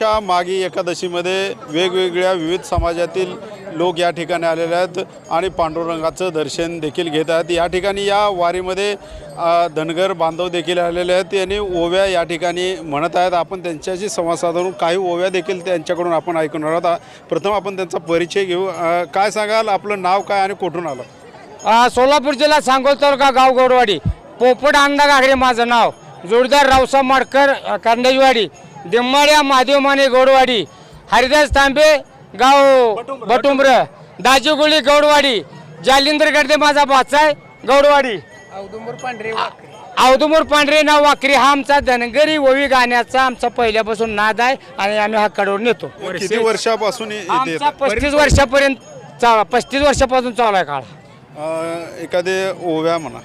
आजच्या मागी एकादशीमध्ये वेगवेगळ्या विविध समाजातील लोक या ठिकाणी आलेले आहेत आणि पांडुरंगाचं दर्शन देखील घेत आहेत. या ठिकाणी या वारीमध्ये धनगर बांधव देखील आलेले आहेत. यांनी ओव्या या ठिकाणी म्हणत आहेत. आपण त्यांच्याशी संवाद साधून काही ओव्या देखील त्यांच्याकडून आपण ऐकणार आहोत. प्रथम आपण त्यांचा परिचय घेऊ. काय सांगाल? आपलं नाव काय आणि कुठून आलं सोलापूर जिल्हा सांगोल तालुका गाव गौरवाडी. पोपट अंदा गागरे माझं नाव. जोडदार रावसाहेब माडकर अ, कांदेजवाडी. दिम्माड्या महादेव माने गौडवाडी हरिदास तांबे गाव बटुंब्र दाजीगुळी गौडवाडी जालिंदर गर्दे माझा बाचा आहे गौडवाडी. औदुंबर पांढरे नाव वाकरी हा आमचा धनगरी ओवी गाण्याचा आमचा पहिल्यापासून नाद आहे आणि आम्ही हा कडवून नेतो. किती वर्षापासून आमचा? पस्तीस वर्षापर्यंत चा- पस्तीस वर्षापासून चालू आहे काळ. अ, एखादे ओव्या म्हणा.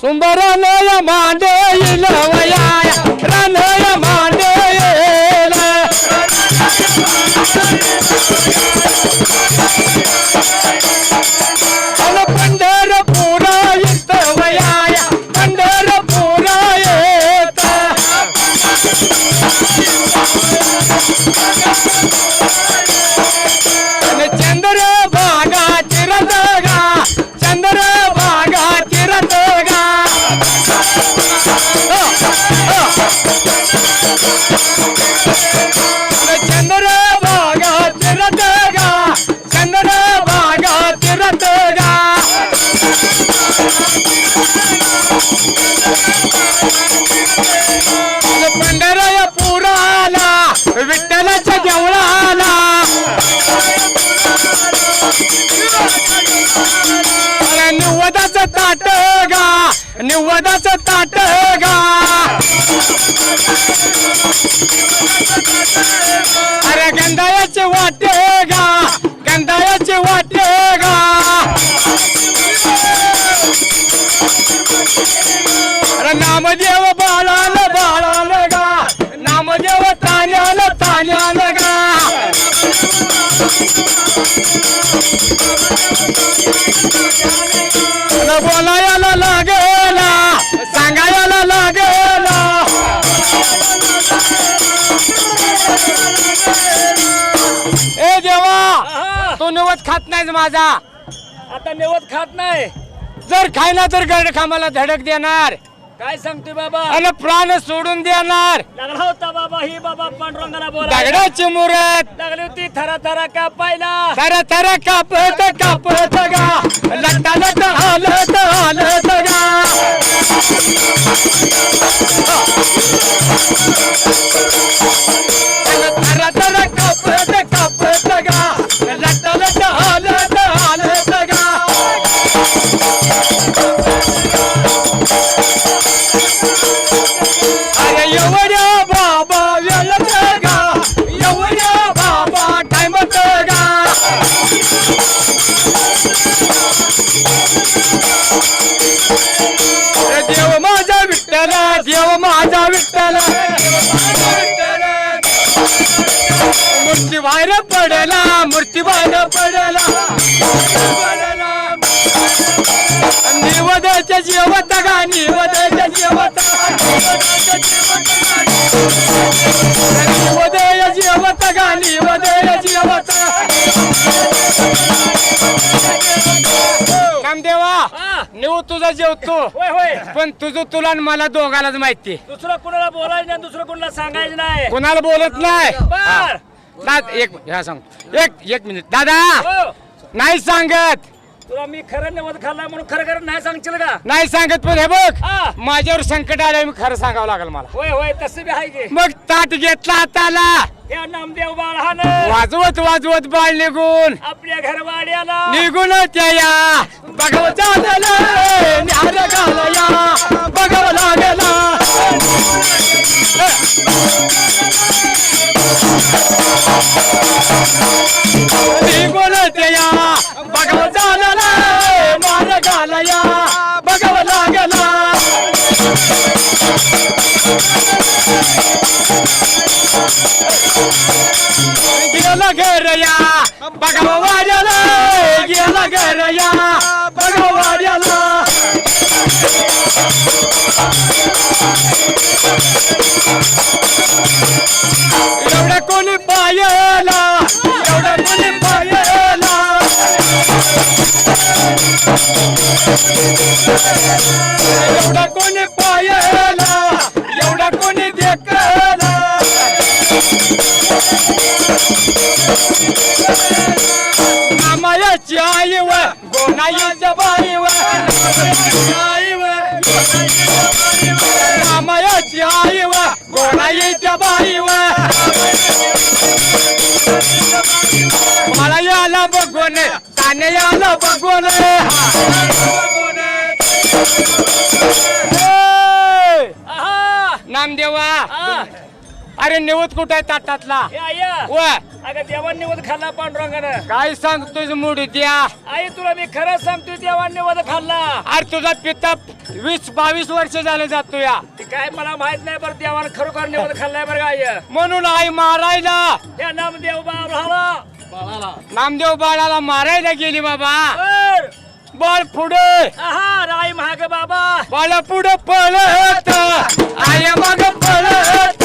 சுந்தரனோய மாண்டே இளவையாய ரனோய மாண்டே चंद्र भागा चिरत गा. चंद्र भागा चिरत गा. पंढरय पुराला विठ्ठलाच्या देवळाला. अरे निवदाचं ताट गा निवदाचं ताट गा. अरे गंधायाचे वाटे गा गंधायाचे वाटे गा. अरे नामदेव बाळान बाळान गा नामदेव तान्यान तान्यान गा. बोलाय निवत खात नाहीस माझा. आता निवत खात नाही. जर खायला तर गड खामाला धडक देणार. काय सांगतोय बाबा? आणि प्राण सोडून देणार. लागला होता बाबा ही बाबा पांडुरंगाला बोला दगडाची मुरत. लागली होती थरा थरा कापायला. थर थर कापत कापत गा लट लट हालत हालत गा थर मूर्ती बाहेर पडला मूर्ती बाहेर पडला. निवदाच्या जेवत गा निवदाच्या जेवत निवदय जेवत गा निवदय जेवत निव तुझा जेवतो होय होय. पण तुझं तुला आणि मला दोघालाच माहिती. दुसरं कोणाला बोलायचं नाही दुसरं कोणाला सांगायचं नाही. कोणाला बोलत नाही. बर. दाद एक ह्या सांग एक एक मिनिट. दादा! हो. नाही सांगत. तुला मी खरं निवत खाल्ला म्हणून खरं खरं नाही सांगशील का? नाही सांगत पण हे बघ. माझ्यावर संकट आलं मी खरं सांगावं लागेल मला. होय होय तसं बी आहे की. मग ताट घेतला हाताला. या नामदेव बाळानं. वाजवत वाजवत बाळ निघून. आपल्या घरवाड्याला. निघून त्या या. बघाव चाललं न्यार घालया बघावं लागला. गेला घरया बघावं हो वाड्याला गेला घरया बघावं हो एवढ्या कोणी पायला एवढा कोणी पायला you. गोनाईच्या बाई व आई व मामायाची आई व गोनाईच्या बाई व मला याला बघून ताने याला बघून. नामदेवा. अरे निवत कुठे आहे ताटातला? हे आया व. अगं देवान निवद खाल्ला पांडुरंगानं. काय सांगतोय मुडी द्या आई तुला मी खरंच सांगतोय देवान निवद खाल्ला. अरे तुझा पिता वीस बावीस वर्ष झाले जातो या. ते काय मला माहीत नाही बरं देवान खरोखर निवद खाल्लाय बरं का आय म्हणून आई मारायला. या नामदेव बाळाला. नामदेव बाळाला मारायला गेली बाबा. बर. बाळ पुढे. आहा राई महाग बाबा. बाळा पुढे पळत. आई मग पळत.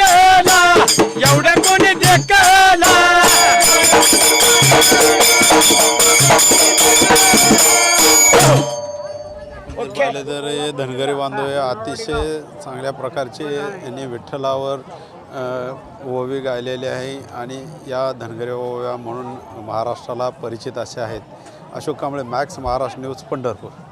हे धनगरी बांधव हे अतिशय चांगल्या प्रकारचे यांनी विठ्ठलावर ओवी गायलेली आहे आणि या धनगरी ओव्या म्हणून महाराष्ट्राला परिचित असे आहेत. Ashok Kamble Max Maharashtra news Pandharpur.